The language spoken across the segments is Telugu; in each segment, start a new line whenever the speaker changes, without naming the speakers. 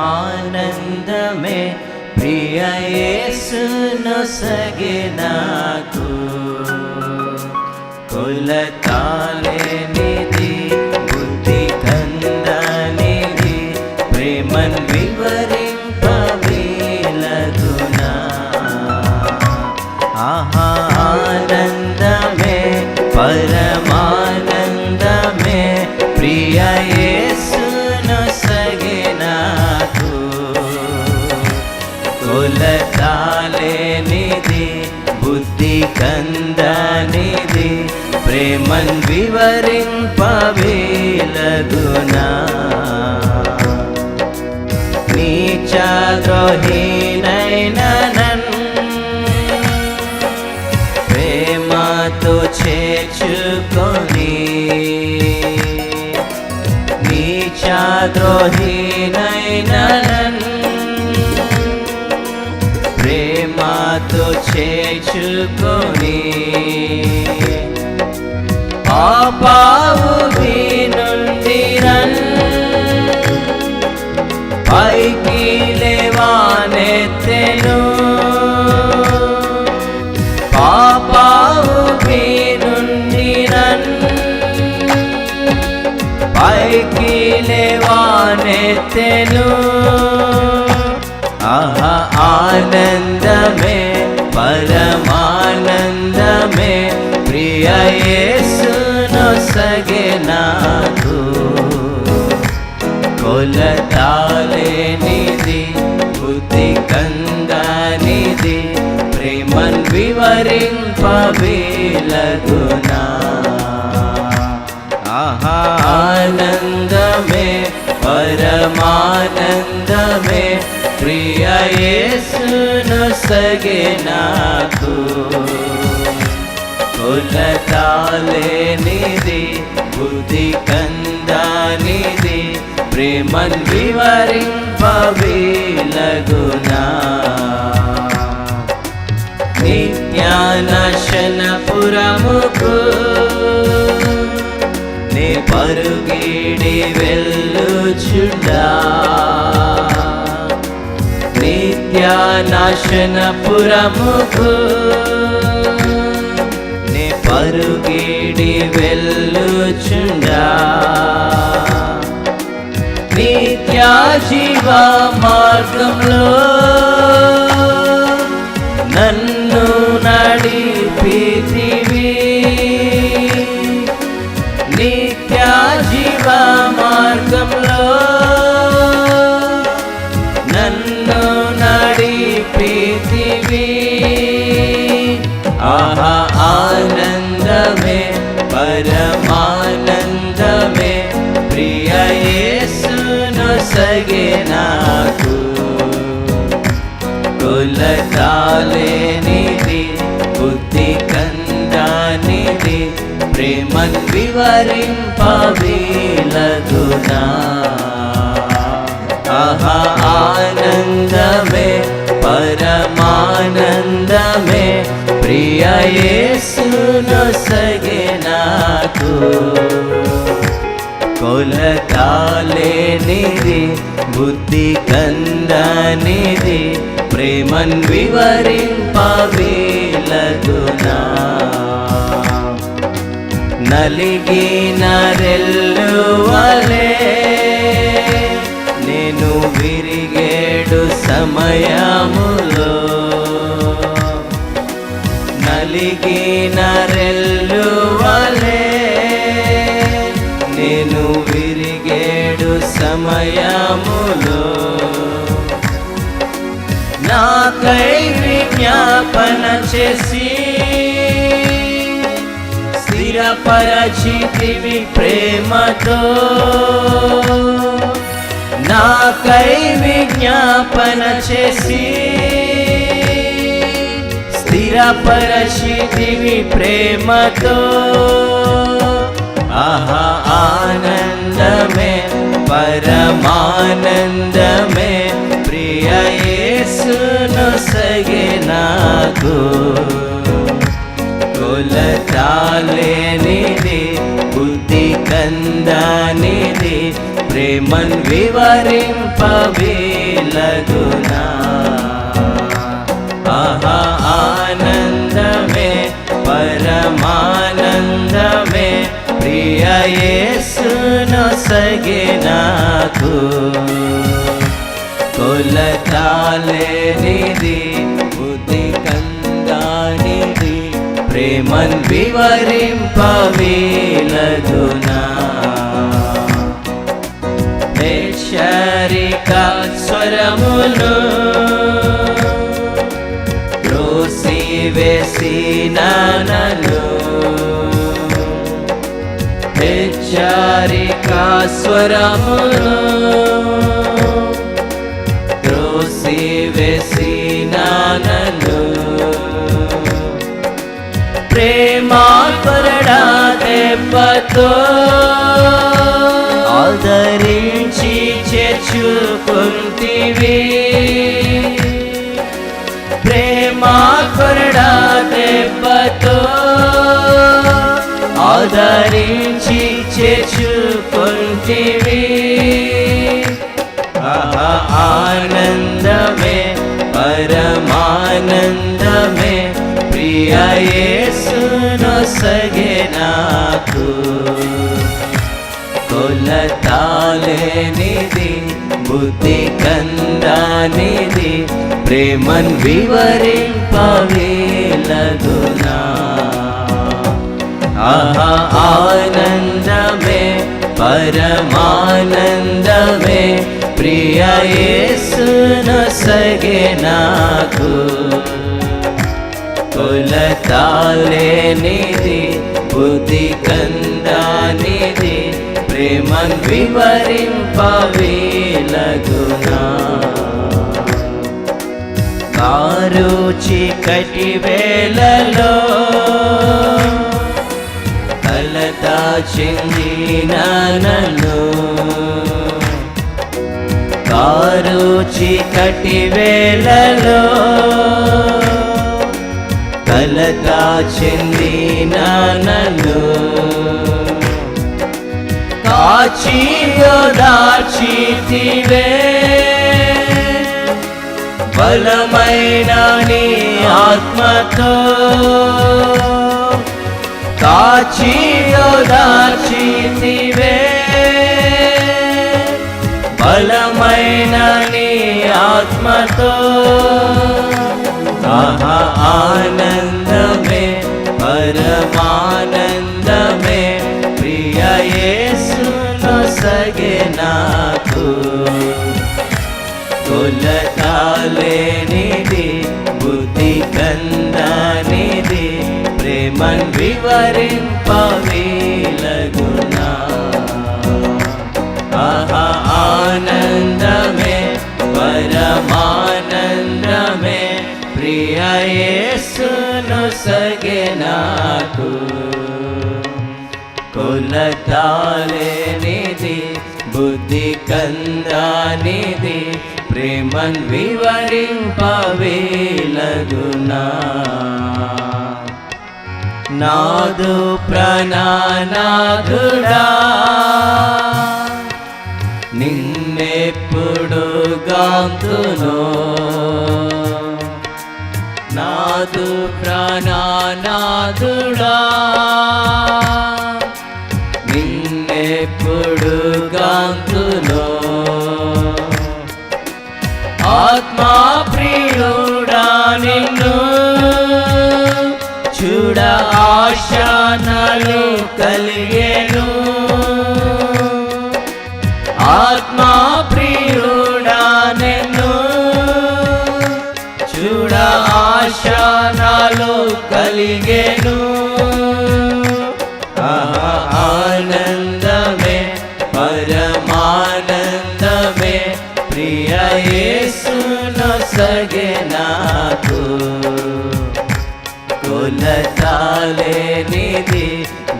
పరమానందమే ప్రియ యేసును సగే నాకు కొలతాలేనిది ప్రేమన్ వివరింపవేలగునా నీచాద్రోహీనైన నన్ ప్రేమతో చేర్చుకొని నీచాద్రోహీనైన నన్ ప్రేమతో చేర్చుకొని పావు నుండి రన్. పైకి లేవానెత్తెను పాపావు నుండి రన్. పైకి లేవానెత్తెను ఆహా ఆనందమే పరమానందమే ప్రియయే యేసును సగే నాకు. కొలతాలేనిది బుద్ధి కందనిది ప్రేమన్ వివరింపవేలగునా ఆహా. ఆనందమే పరమానందమే ప్రియ యేసును సగే నాకు. కొలతాలేనిది బుద్ధి కందానిది ప్రేమన్ వివరింపవేలగునా నిత్యానశనపురముకు నే పరుగిడి వెళ్ళుచుండా నిత్యానాశనపురముకు వెళ్ళుచుండా. నిత్యా జీవ మార్గంలో నన్ను నడిపితి యేసును సగే నాకు. కొలతాలేనిది బుద్ధి కందానిది ప్రేమన్ వివరింపవీలదు ఆహా ఆనందమే పరమానందమే ప్రియ యేసును సగే నాకు. కొలతాలేనిది బుద్ధి కందనిది ప్రేమన్ వివరింపవేలగునా నలిగిన నేను విరిగేడు సమయములో నలిగిన చేసి స్థిరపరచితివి ప్రేమతో. నాకై విజ్ఞాపన చేసి స్థిరపరచితివి ప్రేమతో. ఆహా ఆనందమే పరమానందమే ప్రియయే. యేసును సగే నాకు కొలతాలేనిది బుద్ధి కందానిది ప్రేమన్ వివరింపవీలగునా ఆహా ఆనందమే పరమానందమే ప్రియ యేసును సగే నాకు కొలతాలేనిది బుద్ధి కందానిది ప్రేమన్ వివరింపవీలగునా హెచ్చరిక స్వరములు రోసి వేసినానలు హెచ్చరిక స్వరములు ప్రేమా దెబ్బతో ఆదరించి చేర్చుకుంటివి ప్రేమా కొరడా దెబ్బతో ఆదరించి చేర్చుకుంటివి ఆనందమే పరమానందమే ప్రియ యేసును సగే నాకు కొలతాలేనిది బుద్ధి కందానిది ప్రేమన్ వివరింపవేలగునా ఆహా ఆనందమే పరమానందమే ప్రియ యేసును సగే నాకు కులతాలేనిది బుద్ధి కందానిది ప్రేమన్ వివరింపవేలగునా. కారు చీకటి వేలలో కలత చెందినను కారు చీకటి వేలలో కలత చెందినను కాచి దాచితివే. బలమైన నీ ఆత్మతో కాచి దాచితివే. బలమైన నీ ఆత్మతో ఆనంద ప్రియ యేసును నాకు. కొలతాలేనిది బుద్ధి కందానిది ప్రేమన్ వివరింపవేలగునా. ఆహా ఆనందమే పరమానందమే ప్రియ యేసును సగే నాకు. కొలతాలేనిది బుద్ధి కందానిది ప్రేమన్ వివరింపవేలదునా నాదు ప్రణానాథుడా నిన్నెప్పుడు గాంతును నాదు ప్రాణనాథుడా కలిగేను. ఆహా, ఆనందమే పరమానందమే ప్రియ యేసును సగే నాకు. కొలతాలేనిది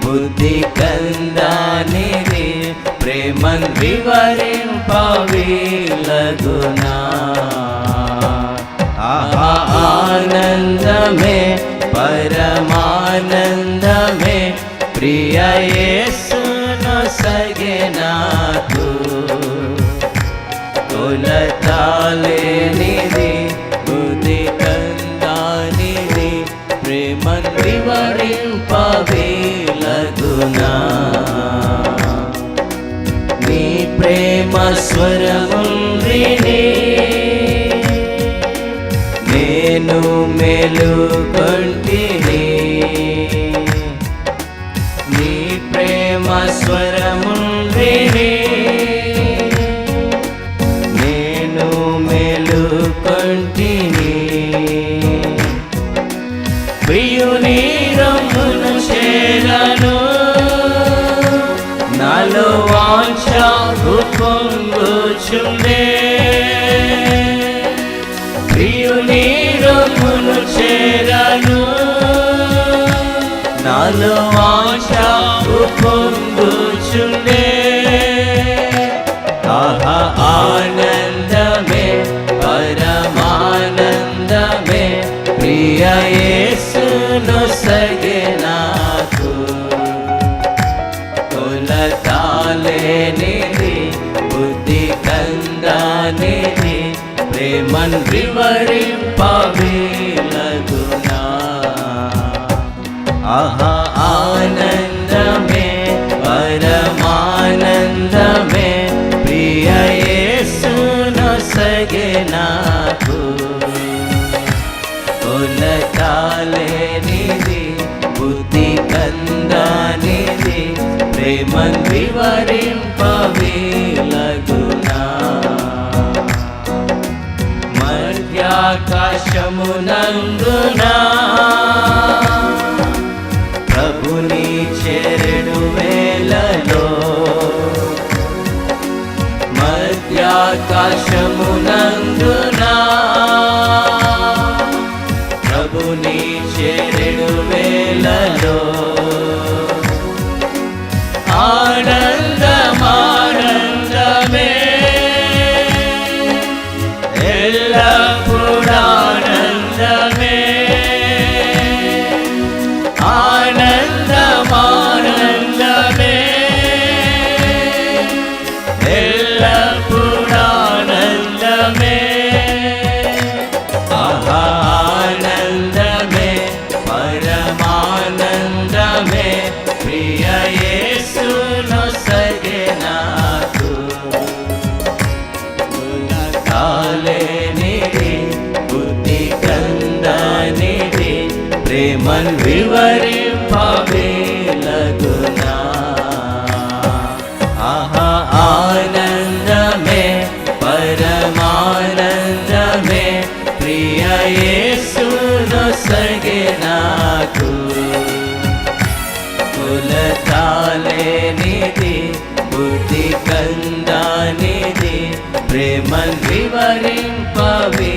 బుద్ధి కందానిది ప్రేమన్ వివరింపవీలగునా. परमानन्द मे प्रिय सुन सगेनातु कुलताले निधि बुद्धिकन्दानिधि प्रेमन्दिवरिं पवेलगुना नी प्रेमस्वरमुन्द्रिणी మేలు నీ నాలో వాంఛ పొంగుచుండే ఆహా ఆనందమే పరమానందమే ప్రియ యేసును సగే నాకు కొలతాలేనిది బుద్ధి కందానిది ప్రేమన్ వివరింపవేలగునా ఆహా ఆనందమే పరమానందమే ప్రియ సగే నాకు కొలతాలేనిది బుద్ధి కందానిది ప్రేమన్ వివరింపవేలగునా మధ్యాకాశమునందునా బుద్ధి కందానిది ప్రేమన్ వివరింపవే